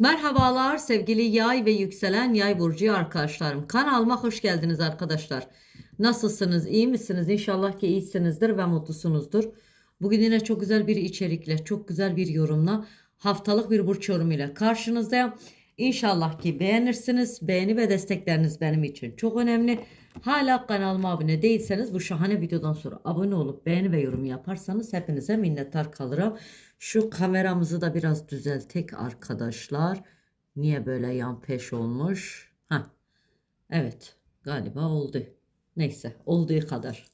Merhabalar sevgili yay ve yükselen yay burcu arkadaşlarım. Kanalıma hoş geldiniz arkadaşlar. Nasılsınız? İyi misiniz? İnşallah ki iyisinizdir ve mutlusunuzdur. Bugün yine çok güzel bir içerikle, çok güzel bir yorumla, haftalık bir burç yorumuyla karşınızdayım. İnşallah ki beğenirsiniz. Beğeni ve destekleriniz benim için çok önemli. Hala kanalıma abone değilseniz bu şahane videodan sonra abone olup beğeni ve yorum yaparsanız hepinize minnettar kalırım. Şu kameramızı da biraz düzeltek arkadaşlar. Niye böyle yan peş olmuş? Ha. Evet, galiba oldu. Neyse, olduğu kadar.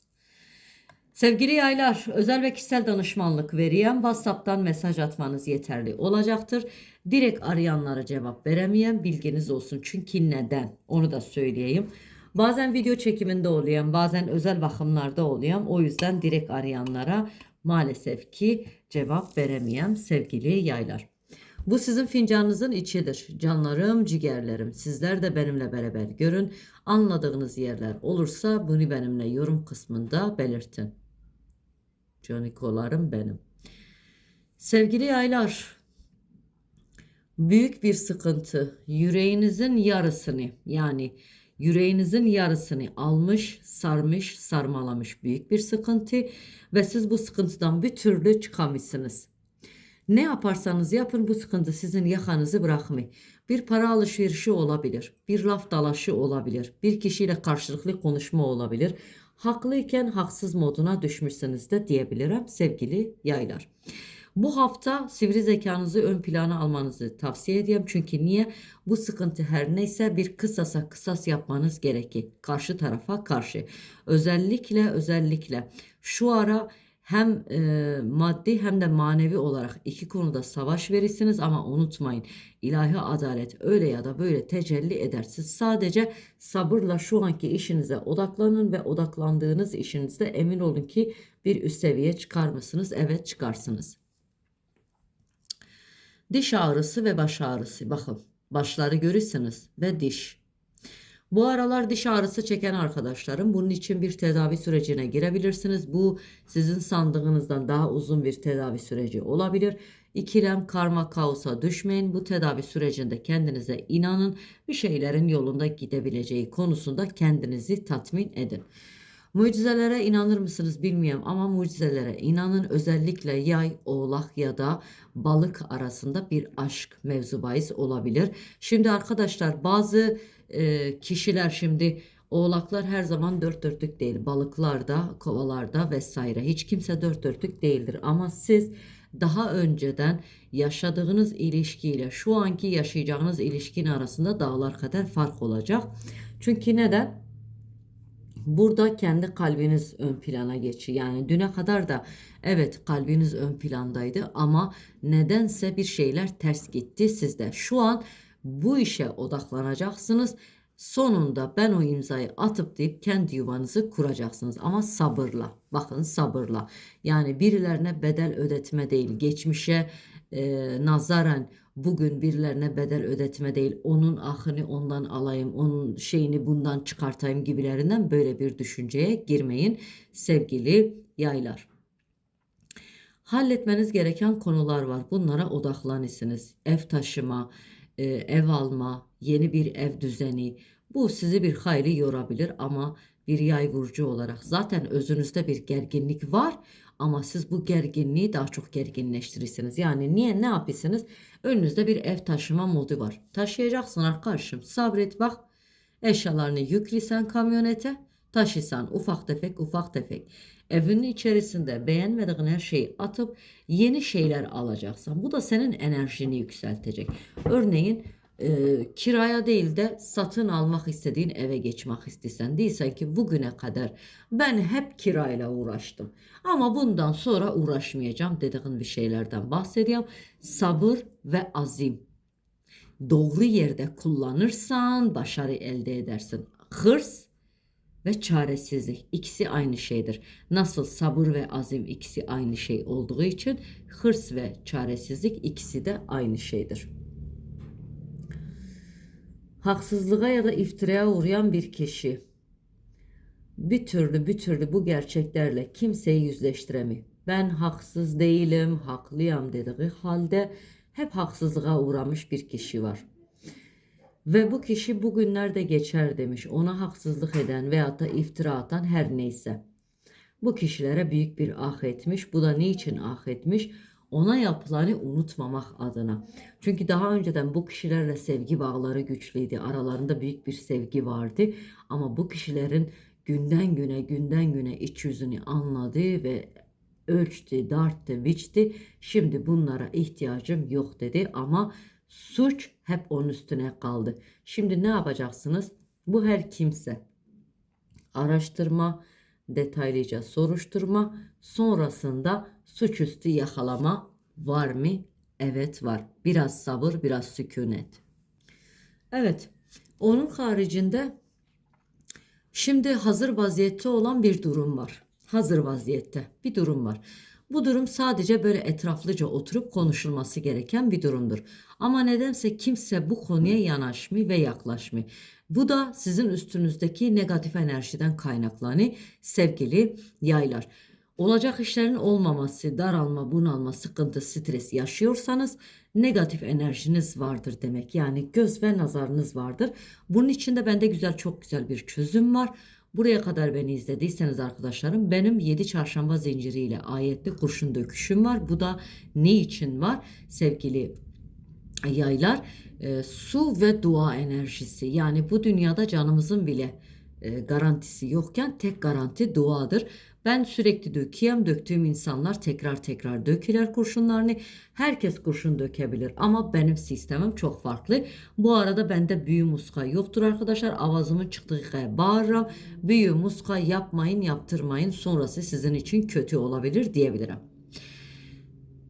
Sevgili yaylar, özel ve kişisel danışmanlık veriyen WhatsApp'tan mesaj atmanız yeterli olacaktır. Direkt arayanlara cevap veremeyen bilginiz olsun. Çünkü neden? Onu da söyleyeyim. Bazen video çekiminde oluyan, bazen özel bakımlarda oluyan. O yüzden direkt arayanlara maalesef ki cevap veremeyen sevgili yaylar. Bu sizin fincanınızın içidir. Canlarım, ciğerlerim. Sizler de benimle beraber görün. Anladığınız yerler olursa bunu benimle yorum kısmında belirtin. Canikolarım benim. Sevgili yaylar, büyük bir sıkıntı yüreğinizin yarısını yani yüreğinizin yarısını almış, sarmış, sarmalamış büyük bir sıkıntı ve siz bu sıkıntıdan bir türlü çıkamışsınız. Ne yaparsanız yapın bu sıkıntı sizin yakanızı bırakmıyor. Bir para alışverişi olabilir, bir laf dalaşı olabilir, bir kişiyle karşılıklı konuşma olabilir. Haklıyken haksız moduna düşmüşsünüz de diyebilirim sevgili yaylar. Bu hafta sivri zekanızı ön plana almanızı tavsiye ediyorum. Çünkü niye? Bu sıkıntı her neyse bir kısasa kısas yapmanız gerekir. Karşı tarafa karşı. Özellikle özellikle şu ara hem e, maddi hem de manevi olarak iki konuda savaş verirsiniz ama unutmayın ilahi adalet öyle ya da böyle tecelli eder. Siz sadece sabırla şu anki işinize odaklanın ve odaklandığınız işinizde emin olun ki bir üst seviye çıkar mısınız? Evet çıkarsınız. Diş ağrısı ve baş ağrısı. Bakın başları görürsünüz ve diş. Bu aralar diş ağrısı çeken arkadaşlarım bunun için bir tedavi sürecine girebilirsiniz. Bu sizin sandığınızdan daha uzun bir tedavi süreci olabilir. İkilem, karma, kaosa düşmeyin. Bu tedavi sürecinde kendinize inanın. Bir şeylerin yolunda gidebileceği konusunda kendinizi tatmin edin. Mucizelere inanır mısınız bilmiyorum ama mucizelere inanın özellikle yay, oğlak ya da balık arasında bir aşk mevzu bahis olabilir. Şimdi arkadaşlar bazı e, kişiler şimdi oğlaklar her zaman dört dörtlük değil. Balıklarda, kovalarda vesaire hiç kimse dört dörtlük değildir ama siz daha önceden yaşadığınız ilişkiyle şu anki yaşayacağınız ilişkin arasında dağlar kadar fark olacak. Çünkü neden? Burada kendi kalbiniz ön plana geçiyor. Yani düne kadar da evet kalbiniz ön plandaydı ama nedense bir şeyler ters gitti sizde. Şu an bu işe odaklanacaksınız. Sonunda ben o imzayı atıp deyip kendi yuvanızı kuracaksınız ama sabırla. Bakın sabırla. Yani birilerine bedel ödetme değil, geçmişe e, nazaran bugün birilerine bedel ödetme değil, onun ahını ondan alayım, onun şeyini bundan çıkartayım gibilerinden böyle bir düşünceye girmeyin sevgili yaylar. Halletmeniz gereken konular var. Bunlara odaklanırsınız. Ev taşıma, e, ev alma, yeni bir ev düzeni. Bu sizi bir hayli yorabilir ama bir yay burcu olarak zaten özünüzde bir gerginlik var ama siz bu gerginliği daha çok gerginleştirirsiniz. Yani niye ne yapıyorsunuz? Önünüzde bir ev taşıma modu var. Taşıyacaksın arkadaşım. Sabret bak. Eşyalarını yüklisen kamyonete, taşısan ufak tefek ufak tefek. Evinin içerisinde beğenmediğin her şeyi atıp yeni şeyler alacaksan bu da senin enerjini yükseltecek. Örneğin e, kiraya değil de satın almak istediğin eve geçmek istesen değilsen ki bugüne kadar ben hep kirayla uğraştım ama bundan sonra uğraşmayacağım dediğin bir şeylerden bahsediyorum. Sabır ve azim. Doğru yerde kullanırsan başarı elde edersin. Hırs ve çaresizlik ikisi aynı şeydir. Nasıl sabır ve azim ikisi aynı şey olduğu için hırs ve çaresizlik ikisi de aynı şeydir haksızlığa ya da iftiraya uğrayan bir kişi bir türlü bir türlü bu gerçeklerle kimseyi yüzleştiremiyor. Ben haksız değilim, haklıyım dediği halde hep haksızlığa uğramış bir kişi var. Ve bu kişi bugünlerde geçer demiş. Ona haksızlık eden veyahut da iftira atan her neyse. Bu kişilere büyük bir ah etmiş. Bu da niçin ah etmiş? Ona yapılanı unutmamak adına. Çünkü daha önceden bu kişilerle sevgi bağları güçlüydü. Aralarında büyük bir sevgi vardı. Ama bu kişilerin günden güne günden güne iç yüzünü anladı ve ölçtü, darttı, biçti. Şimdi bunlara ihtiyacım yok dedi ama suç hep onun üstüne kaldı. Şimdi ne yapacaksınız? Bu her kimse araştırma, detaylıca soruşturma, sonrasında suçüstü yakalama var mı? Evet var. Biraz sabır, biraz sükunet. Evet. Onun haricinde şimdi hazır vaziyette olan bir durum var. Hazır vaziyette bir durum var. Bu durum sadece böyle etraflıca oturup konuşulması gereken bir durumdur. Ama nedense kimse bu konuya yanaşmıyor ve yaklaşmıyor. Bu da sizin üstünüzdeki negatif enerjiden kaynaklanıyor sevgili yaylar. Olacak işlerin olmaması, daralma, bunalma, sıkıntı, stres yaşıyorsanız negatif enerjiniz vardır demek. Yani göz ve nazarınız vardır. Bunun için de bende güzel çok güzel bir çözüm var. Buraya kadar beni izlediyseniz arkadaşlarım benim 7 çarşamba zinciriyle ayetli kurşun döküşüm var. Bu da ne için var sevgili yaylar? E, su ve dua enerjisi. Yani bu dünyada canımızın bile e, garantisi yokken tek garanti duadır. Ben sürekli döküyem. Döktüğüm insanlar tekrar tekrar döküler kurşunlarını. Herkes kurşun dökebilir ama benim sistemim çok farklı. Bu arada bende büyü muska yoktur arkadaşlar. Avazımın çıktığı kadar bağırırım. Büyü muska yapmayın yaptırmayın sonrası sizin için kötü olabilir diyebilirim.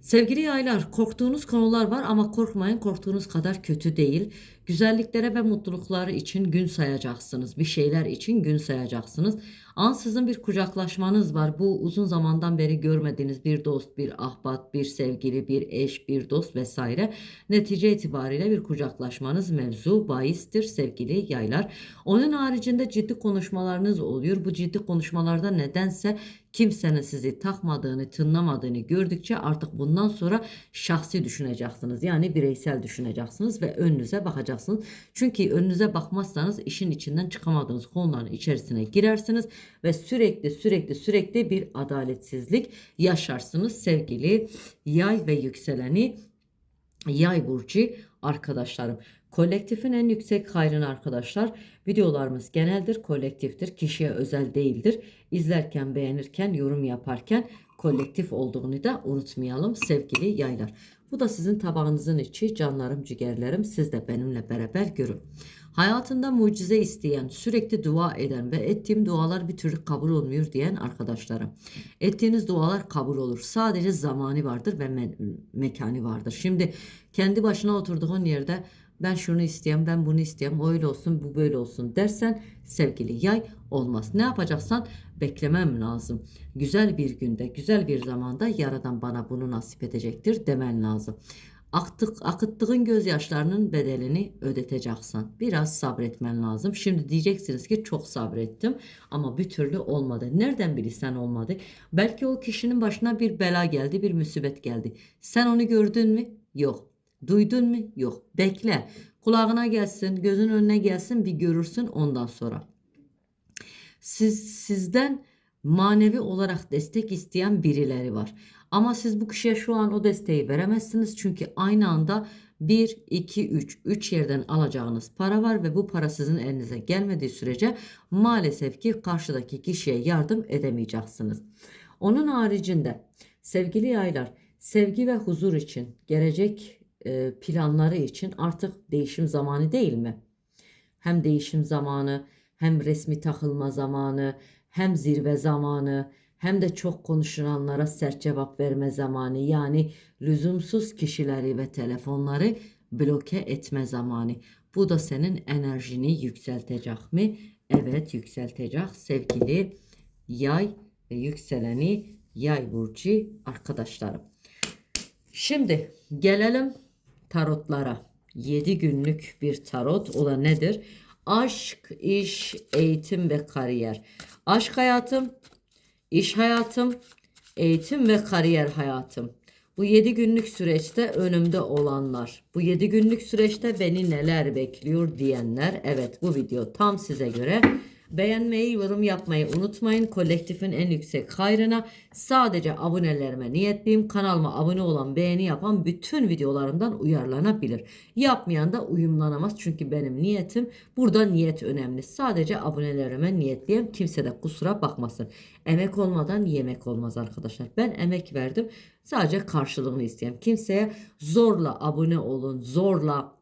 Sevgili yaylar, korktuğunuz konular var ama korkmayın korktuğunuz kadar kötü değil. Güzelliklere ve mutlulukları için gün sayacaksınız. Bir şeyler için gün sayacaksınız. Ansızın bir kucaklaşmanız var. Bu uzun zamandan beri görmediğiniz bir dost, bir ahbat, bir sevgili, bir eş, bir dost vesaire. Netice itibariyle bir kucaklaşmanız mevzu bahistir sevgili yaylar. Onun haricinde ciddi konuşmalarınız oluyor. Bu ciddi konuşmalarda nedense kimsenin sizi takmadığını, tınlamadığını gördükçe artık bundan sonra şahsi düşüneceksiniz. Yani bireysel düşüneceksiniz ve önünüze bakacaksınız. Çünkü önünüze bakmazsanız işin içinden çıkamadığınız konuların içerisine girersiniz ve sürekli sürekli sürekli bir adaletsizlik yaşarsınız sevgili yay ve yükseleni yay burcu arkadaşlarım. Kolektifin en yüksek hayrını arkadaşlar. Videolarımız geneldir, kolektiftir, kişiye özel değildir. İzlerken, beğenirken, yorum yaparken kolektif olduğunu da unutmayalım sevgili yaylar. Bu da sizin tabağınızın içi canlarım ciğerlerim siz de benimle beraber görün. Hayatında mucize isteyen, sürekli dua eden ve ettiğim dualar bir türlü kabul olmuyor diyen arkadaşlarım. Ettiğiniz dualar kabul olur. Sadece zamanı vardır ve me- mekanı vardır. Şimdi kendi başına oturduğun yerde ben şunu isteyeyim, ben bunu isteyeyim, öyle olsun, bu böyle olsun dersen sevgili yay olmaz. Ne yapacaksan beklemem lazım. Güzel bir günde, güzel bir zamanda Yaradan bana bunu nasip edecektir demen lazım. Aktık, akıttığın gözyaşlarının bedelini ödeteceksin. Biraz sabretmen lazım. Şimdi diyeceksiniz ki çok sabrettim ama bir türlü olmadı. Nereden bilirsen olmadı? Belki o kişinin başına bir bela geldi, bir musibet geldi. Sen onu gördün mü? Yok. Duydun mu? Yok. Bekle. Kulağına gelsin, gözün önüne gelsin bir görürsün ondan sonra. Siz sizden manevi olarak destek isteyen birileri var. Ama siz bu kişiye şu an o desteği veremezsiniz. Çünkü aynı anda 1, 2, 3, 3 yerden alacağınız para var ve bu para sizin elinize gelmediği sürece maalesef ki karşıdaki kişiye yardım edemeyeceksiniz. Onun haricinde sevgili yaylar sevgi ve huzur için gelecek e, planları için artık değişim zamanı değil mi? Hem değişim zamanı, hem resmi takılma zamanı, hem zirve zamanı, hem de çok konuşulanlara sert cevap verme zamanı. Yani lüzumsuz kişileri ve telefonları bloke etme zamanı. Bu da senin enerjini yükseltecek mi? Evet yükseltecek sevgili yay yükseleni yay burcu arkadaşlarım. Şimdi gelelim tarotlara. 7 günlük bir tarot. O da nedir? Aşk, iş, eğitim ve kariyer. Aşk hayatım, iş hayatım, eğitim ve kariyer hayatım. Bu 7 günlük süreçte önümde olanlar, bu 7 günlük süreçte beni neler bekliyor diyenler, evet bu video tam size göre. Beğenmeyi, yorum yapmayı unutmayın. Kolektifin en yüksek hayrına sadece abonelerime niyetliyim. Kanalıma abone olan, beğeni yapan bütün videolarımdan uyarlanabilir. Yapmayan da uyumlanamaz. Çünkü benim niyetim burada niyet önemli. Sadece abonelerime niyetliyim. Kimse de kusura bakmasın. Emek olmadan yemek olmaz arkadaşlar. Ben emek verdim. Sadece karşılığını isteyeyim. Kimseye zorla abone olun, zorla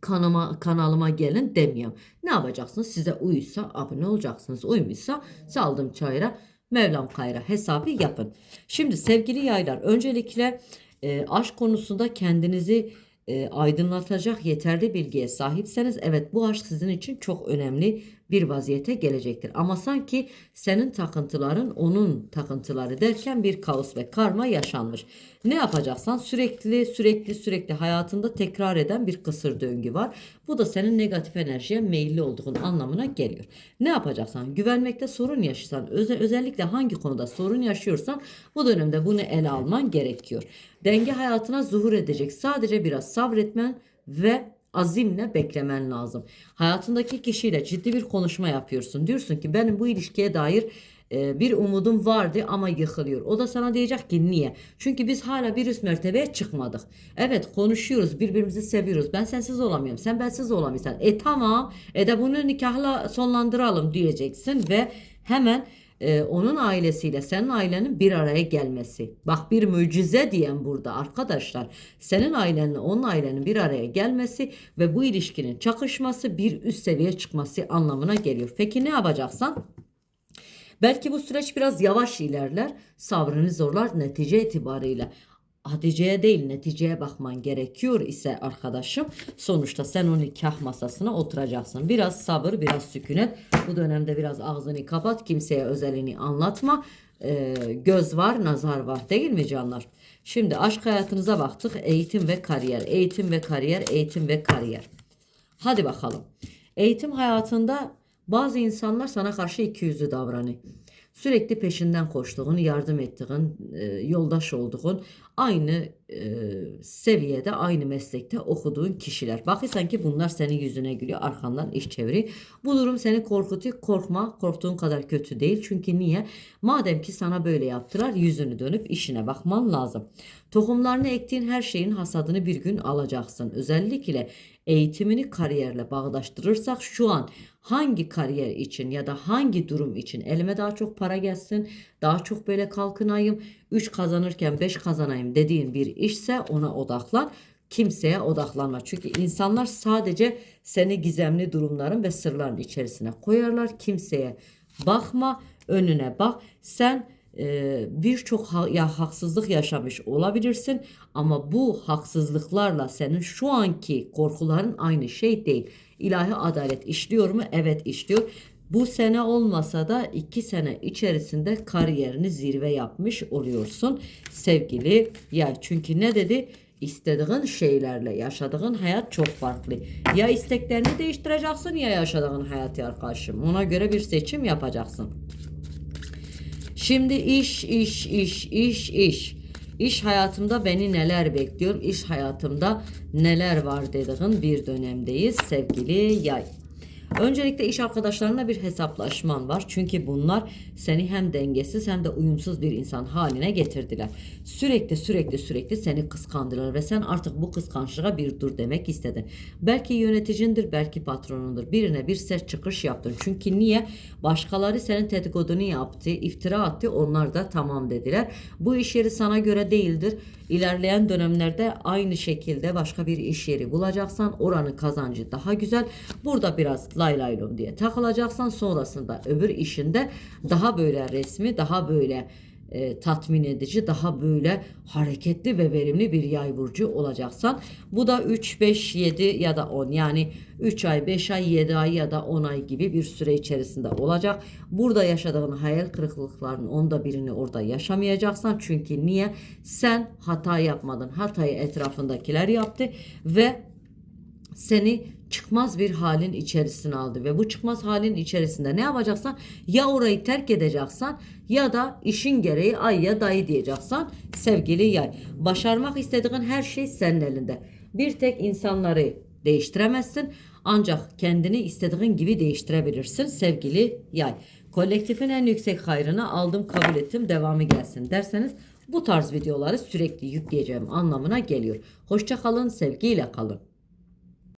kanıma, kanalıma gelin demiyorum. Ne yapacaksınız? Size uysa abone olacaksınız. Uymuşsa saldım çayıra Mevlam kayra hesabı yapın. Şimdi sevgili yaylar öncelikle e, aşk konusunda kendinizi e, aydınlatacak yeterli bilgiye sahipseniz evet bu aşk sizin için çok önemli bir vaziyete gelecektir. Ama sanki senin takıntıların onun takıntıları derken bir kaos ve karma yaşanmış. Ne yapacaksan sürekli sürekli sürekli hayatında tekrar eden bir kısır döngü var. Bu da senin negatif enerjiye meyilli olduğun anlamına geliyor. Ne yapacaksan güvenmekte sorun yaşıyorsan öze- özellikle hangi konuda sorun yaşıyorsan bu dönemde bunu ele alman gerekiyor. Denge hayatına zuhur edecek. Sadece biraz sabretmen ve azimle beklemen lazım. Hayatındaki kişiyle ciddi bir konuşma yapıyorsun. Diyorsun ki benim bu ilişkiye dair e, bir umudum vardı ama yıkılıyor. O da sana diyecek ki niye? Çünkü biz hala bir üst mertebeye çıkmadık. Evet konuşuyoruz birbirimizi seviyoruz. Ben sensiz olamıyorum. Sen bensiz olamıyorsun. E tamam. E de bunu nikahla sonlandıralım diyeceksin ve hemen e, onun ailesiyle senin ailenin bir araya gelmesi. Bak bir mucize diyen burada arkadaşlar. Senin ailenle onun ailenin bir araya gelmesi ve bu ilişkinin çakışması bir üst seviyeye çıkması anlamına geliyor. Peki ne yapacaksan? Belki bu süreç biraz yavaş ilerler. Sabrını zorlar netice itibariyle. Hatice'ye değil neticeye bakman gerekiyor ise arkadaşım sonuçta sen o nikah masasına oturacaksın. Biraz sabır biraz sükunet bu dönemde biraz ağzını kapat kimseye özelini anlatma Ee, göz var nazar var değil mi canlar? Şimdi aşk hayatınıza baktık eğitim ve kariyer eğitim ve kariyer eğitim ve kariyer. Hadi bakalım. Eğitim hayatında bazı insanlar sana karşı ikiyüzlü davranıyor. Sürekli peşinden koştuğun, yardım ettiğin, e, yoldaş olduğun, aynı e, seviyede, aynı meslekte okuduğun kişiler. Bakırsan ki bunlar senin yüzüne gülüyor, arkandan iş çeviriyor. Bu durum seni korkutuyor. Korkma, korktuğun kadar kötü değil. Çünkü niye? Madem ki sana böyle yaptılar, yüzünü dönüp işine bakman lazım. Tohumlarını ektiğin her şeyin hasadını bir gün alacaksın. Özellikle eğitimini kariyerle bağdaştırırsak şu an hangi kariyer için ya da hangi durum için elime daha çok para gelsin, daha çok böyle kalkınayım, 3 kazanırken 5 kazanayım dediğin bir işse ona odaklan. Kimseye odaklanma. Çünkü insanlar sadece seni gizemli durumların ve sırların içerisine koyarlar. Kimseye bakma, önüne bak. Sen birçok ha- ya haksızlık yaşamış olabilirsin ama bu haksızlıklarla senin şu anki korkuların aynı şey değil. İlahi adalet işliyor mu? Evet işliyor. Bu sene olmasa da iki sene içerisinde kariyerini zirve yapmış oluyorsun sevgili yay. Çünkü ne dedi? İstediğin şeylerle yaşadığın hayat çok farklı. Ya isteklerini değiştireceksin ya yaşadığın hayatı arkadaşım. Ona göre bir seçim yapacaksın. Şimdi iş, iş, iş, iş, iş. İş hayatımda beni neler bekliyor? İş hayatımda neler var dediğin bir dönemdeyiz sevgili yay. Öncelikle iş arkadaşlarına bir hesaplaşman var. Çünkü bunlar seni hem dengesiz hem de uyumsuz bir insan haline getirdiler. Sürekli sürekli sürekli seni kıskandılar ve sen artık bu kıskançlığa bir dur demek istedin. Belki yöneticindir, belki patronundur. Birine bir sert çıkış yaptın. Çünkü niye? Başkaları senin dedikodunu yaptı, iftira attı. Onlar da tamam dediler. Bu iş yeri sana göre değildir. İlerleyen dönemlerde aynı şekilde başka bir iş yeri bulacaksan oranın kazancı daha güzel. Burada biraz lay lay lom diye takılacaksan sonrasında öbür işinde daha böyle resmi, daha böyle e, tatmin edici, daha böyle hareketli ve verimli bir yay burcu olacaksan bu da 3, 5, 7 ya da 10 yani 3 ay, 5 ay, 7 ay ya da 10 ay gibi bir süre içerisinde olacak. Burada yaşadığın hayal kırıklıklarının onda birini orada yaşamayacaksan çünkü niye? Sen hata yapmadın. Hatayı etrafındakiler yaptı ve seni çıkmaz bir halin içerisine aldı ve bu çıkmaz halin içerisinde ne yapacaksan ya orayı terk edeceksen ya da işin gereği ay ya dayı diyeceksen sevgili yay. Başarmak istediğin her şey senin elinde. Bir tek insanları değiştiremezsin ancak kendini istediğin gibi değiştirebilirsin sevgili yay. Kolektifin en yüksek hayrını aldım kabul ettim devamı gelsin derseniz bu tarz videoları sürekli yükleyeceğim anlamına geliyor. Hoşça kalın sevgiyle kalın.